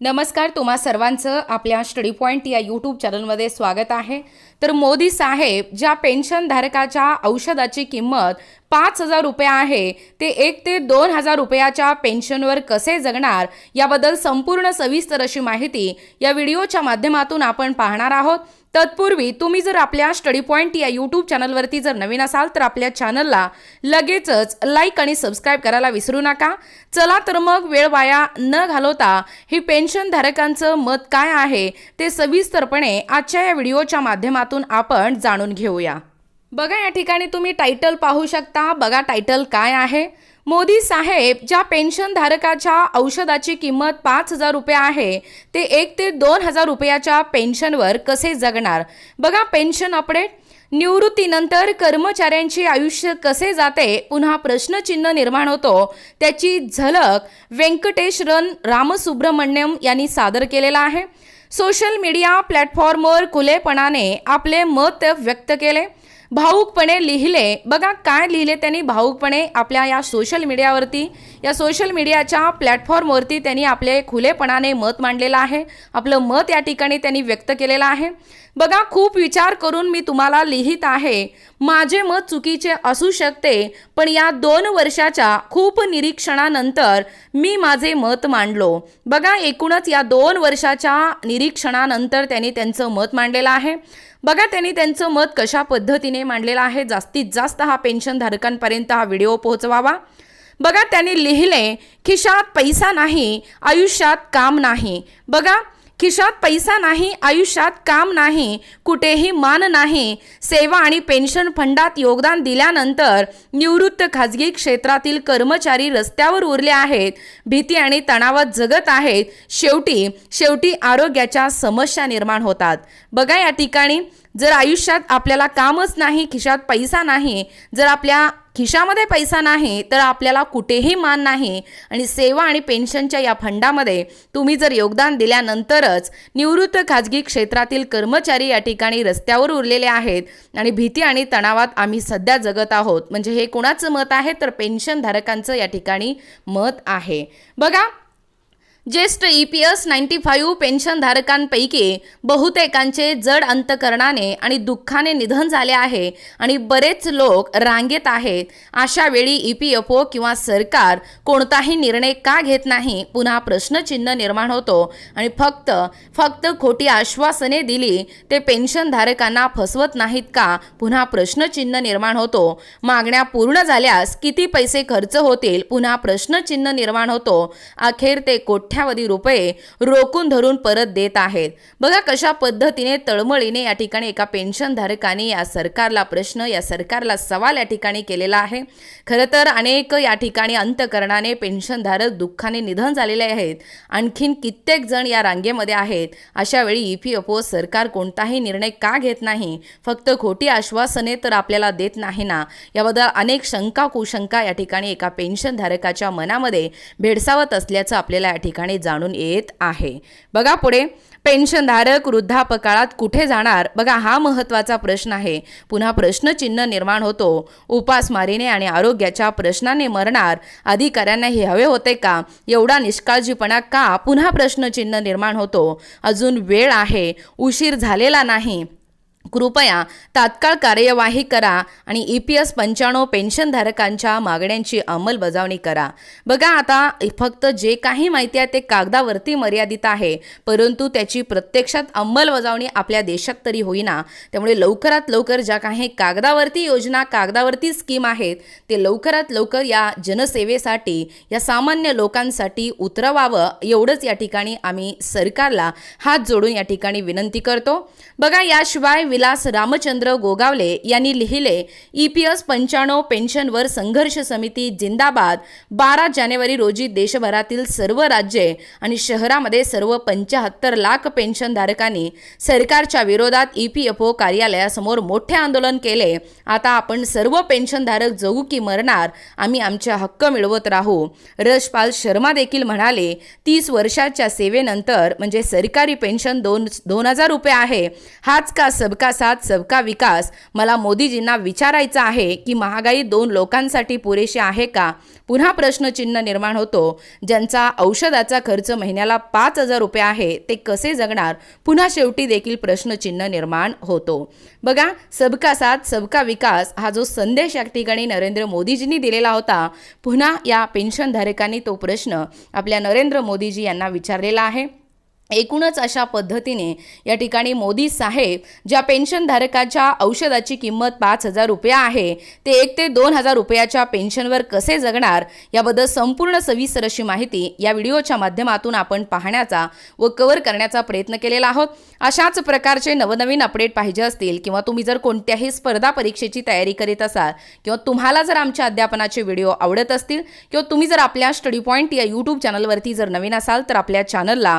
नमस्कार तुम्हा सर्वांचं आपल्या स्टडी पॉईंट या यूट्यूब चॅनलमध्ये स्वागत आहे. तर मोदी साहेब ज्या पेन्शनधारकाच्या औषधाची किंमत पाच हजार रुपये आहे ते एक ते दोन हजार रुपयाच्या पेन्शनवर कसे जगणार याबद्दल संपूर्ण सविस्तर अशी माहिती या व्हिडिओच्या माध्यमातून आपण पाहणार आहोत. तत्पूर्वी तुम्ही जर आपल्या स्टडी पॉईंट या यूट्यूब चॅनलवरती जर नवीन असाल तर आपल्या चॅनलला लगेचच लाईक आणि सबस्क्राईब करायला विसरू नका. चला तर मग वेळ वाया न घालवता ही पेन्शनधारकांचं मत काय आहे ते सविस्तरपणे आजच्या या व्हिडिओच्या माध्यमातून आपण जाणून घेऊया. बघा या ठिकाणी तुम्ही टायटल पाहू शकता. बघा टायटल काय आहे. मोदी साहेब ज्या पेन्शनधारकाच्या औषधाची किंमत पाच हजार रुपये आहे ते एक ते दोन हजार रुपयाच्या पेन्शनवर कसे जगणार? बघा पेन्शन अपडेट. निवृत्तीनंतर कर्मचाऱ्यांचे आयुष्य कसे जाते? पुन्हा प्रश्नचिन्ह निर्माण होतो. त्याची झलक व्यंकटेश रन रामसुब्रमण्यम यांनी सादर केलेला आहे. सोशल मीडिया प्लॅटफॉर्मवर खुलेपणाने आपले मत व्यक्त केले. भाऊकपणे लिहिले. बघा काय लिहिले त्यांनी भाऊकपणे आपल्या या सोशल मीडियावरती या सोशल मीडियाच्या प्लॅटफॉर्मवरती त्यांनी आपले खुलेपणाने मत मांडलेलं आहे. आपलं मत या ठिकाणी त्यांनी व्यक्त केलेलं आहे. बघा खूप विचार करून मी तुम्हाला लिहित आहे. माझे मत चुकीचे असू शकते पण या दोन वर्षाच्या खूप निरीक्षणानंतर मी माझे मत मांडलो. बघा एकूणच या दोन वर्षाच्या निरीक्षणानंतर त्यांनी त्यांचं मत मांडलेलं आहे. बघा त्यांनी त्यांचं मत कशा पद्धतीने मांडलेला आहे. जास्तीत जास्त हा पेन्शनधारकांपर्यंत हा व्हिडिओ पोहोचवावा. बघा त्यांनी लिहिले खिशात पैसा नाही आयुष्यात काम नाही. बघा खिशात पैसा नाही आयुष्यात काम नाही कुठेही मान नाही. सेवा आणि पेन्शन फंडात योगदान दिल्यानंतर निवृत्त खाजगी क्षेत्रातील कर्मचारी रस्त्यावर उरले आहेत. भीती आणि तणावात जगत आहेत. शेवटी शेवटी आरोग्याच्या समस्या निर्माण होतात. बघा या ठिकाणी जर आयुष्यात आपल्याला कामच नाही खिशात पैसा नाही जर आपल्या खिशामध्ये पैसा नाही तर आपल्याला कुठेही मान नाही. आणि सेवा आणि पेन्शनच्या या फंडामध्ये तुम्ही जर योगदान दिल्यानंतरच निवृत्त खाजगी क्षेत्रातील कर्मचारी या ठिकाणी रस्त्यावर उरलेले आहेत. आणि भीती आणि तणावात आम्ही सध्या जगत आहोत. म्हणजे हे कोणाचं मत आहे? तर पेन्शनधारकांचं या ठिकाणी मत आहे. बघा ज्येष्ठ E P S ninety five पेन्शनधारकांपैकी बहुतेकांचे जड अंतकरणाने आणि दुःखाने निधन झाले आहे आणि बरेच लोक रांगेत आहेत. अशा वेळी ई पी एफ ओ किंवा सरकार कोणताही निर्णय का घेत नाही? पुन्हा प्रश्नचिन्ह निर्माण होतो आणि फक्त फक्त खोटी आश्वासने दिली ते पेन्शनधारकांना फसवत नाहीत का? पुन्हा प्रश्नचिन्ह निर्माण होतो. मागण्या पूर्ण झाल्यास किती पैसे खर्च होतील? पुन्हा प्रश्नचिन्ह निर्माण होतो. अखेर ते कोठ्या कोट्यावधी रुपये रोखून धरून परत देत आहेत. बघा कशा पद्धतीने तळमळीने या ठिकाणी एका पेन्शनधारकाने या सरकारला प्रश्न या सरकारला सवाल या ठिकाणी केलेला आहे. खरं तर अनेक या ठिकाणी अंतकरणाने पेन्शनधारक दुःखाने निधन झालेले आहेत. आणखीन कित्येक जण या रांगेमध्ये आहेत. अशा वेळी ई पी एफ ओ सरकार कोणताही निर्णय का घेत नाही? फक्त खोटी आश्वासने तर आपल्याला देत नाही ना? याबद्दल अनेक शंका कुशंका या ठिकाणी एका पेन्शनधारकाच्या मनामध्ये भेडसावत असल्याचं आपल्याला या ठिकाणी जाणून येत आहे. बघा पुढे पेन्शनधारक वृद्धापकाळात कुठे जाणार? बघा हा महत्त्वाचा प्रश्न आहे. पुन्हा प्रश्नचिन्ह निर्माण होतो. उपासमारीने आणि आरोग्याच्या प्रश्नाने मरणार. अधिकाऱ्यांना हे हवे होते का? एवढा निष्काळजीपणा का? पुन्हा प्रश्नचिन्ह निर्माण होतो. अजून वेळ आहे. उशीर झालेला नाही. कृपया तात्काळ कार्यवाही करा आणि ई पी एस पंच्याण्णव पेन्शनधारकांच्या मागण्यांची अंमलबजावणी करा. बघा आता फक्त जे काही माहिती आहे ते कागदावरती मर्यादित आहे परंतु त्याची प्रत्यक्षात अंमलबजावणी आपल्या देशात तरी होईना. त्यामुळे लवकरात लवकर ज्या काही कागदावरती योजना कागदावरती स्कीम आहेत ते लवकरात लवकर या जनसेवेसाठी या सामान्य लोकांसाठी उतरवावं एवढंच या ठिकाणी आम्ही सरकारला हात जोडून या ठिकाणी विनंती करतो. बघा याशिवाय विलास रामचंद्र गोगावले यांनी लिहिले ई पी एस पंच्याण्णव पेन्शनवर संघर्ष समिती जिंदाबाद. बारा जानेवारी रोजी देशभरातील सर्व राज्ये आणि शहरामध्ये सर्व पंच्याहत्तर लाख पेन्शनधारकांनी सरकारच्या विरोधात ई पी एफ ओ कार्यालयासमोर मोठे आंदोलन केले. आता आपण सर्व पेन्शनधारक जगू की मरणार आम्ही आमचे हक्क मिळवत राहू. रशपाल शर्मा देखील म्हणाले तीस वर्षाच्या सेवेनंतर म्हणजे सरकारी पेन्शन दोन दोन हजार रुपये आहे. हाच का सबका सबका साथ सबका विकास. मला मोदीजींना विचारायचं आहे की महागाई दोन लोकांसाठी पुरेशी आहे का? पुन्हा प्रश्नचिन्ह निर्माण होतो. ज्यांचा औषधाचा खर्च महिन्याला पाच हजार रुपये आहे ते कसे जगणार? पुन्हा शेवटी देखील प्रश्नचिन्ह निर्माण होतो. बघा सबका साथ सबका विकास हा जो संदेश या ठिकाणी नरेंद्र मोदीजींनी दिलेला होता पुन्हा या पेन्शनधारकांनी तो प्रश्न आपल्या नरेंद्र मोदीजी यांना विचारलेला आहे. एकूणच अशा पद्धतीने या ठिकाणी मोदी साहेब ज्या पेन्शनधारकाच्या औषधाची किंमत पाच हजार रुपये आहे ते एक ते दोन हजार रुपयाच्या पेन्शनवर कसे जगणार याबद्दल संपूर्ण सविस्तर अशी माहिती या व्हिडिओच्या माध्यमातून आपण पाहण्याचा व कव्हर करण्याचा प्रयत्न केलेला आहोत. अशाच प्रकारचे नवनवीन अपडेट पाहिजे असतील किंवा तुम्ही जर कोणत्याही स्पर्धा परीक्षेची तयारी करीत असाल किंवा तुम्हाला जर आमच्या अध्यापनाचे व्हिडिओ आवडत असतील किंवा तुम्ही जर आपल्या स्टडी पॉईंट या यूट्यूब चॅनलवरती जर नवीन असाल तर आपल्या चॅनलला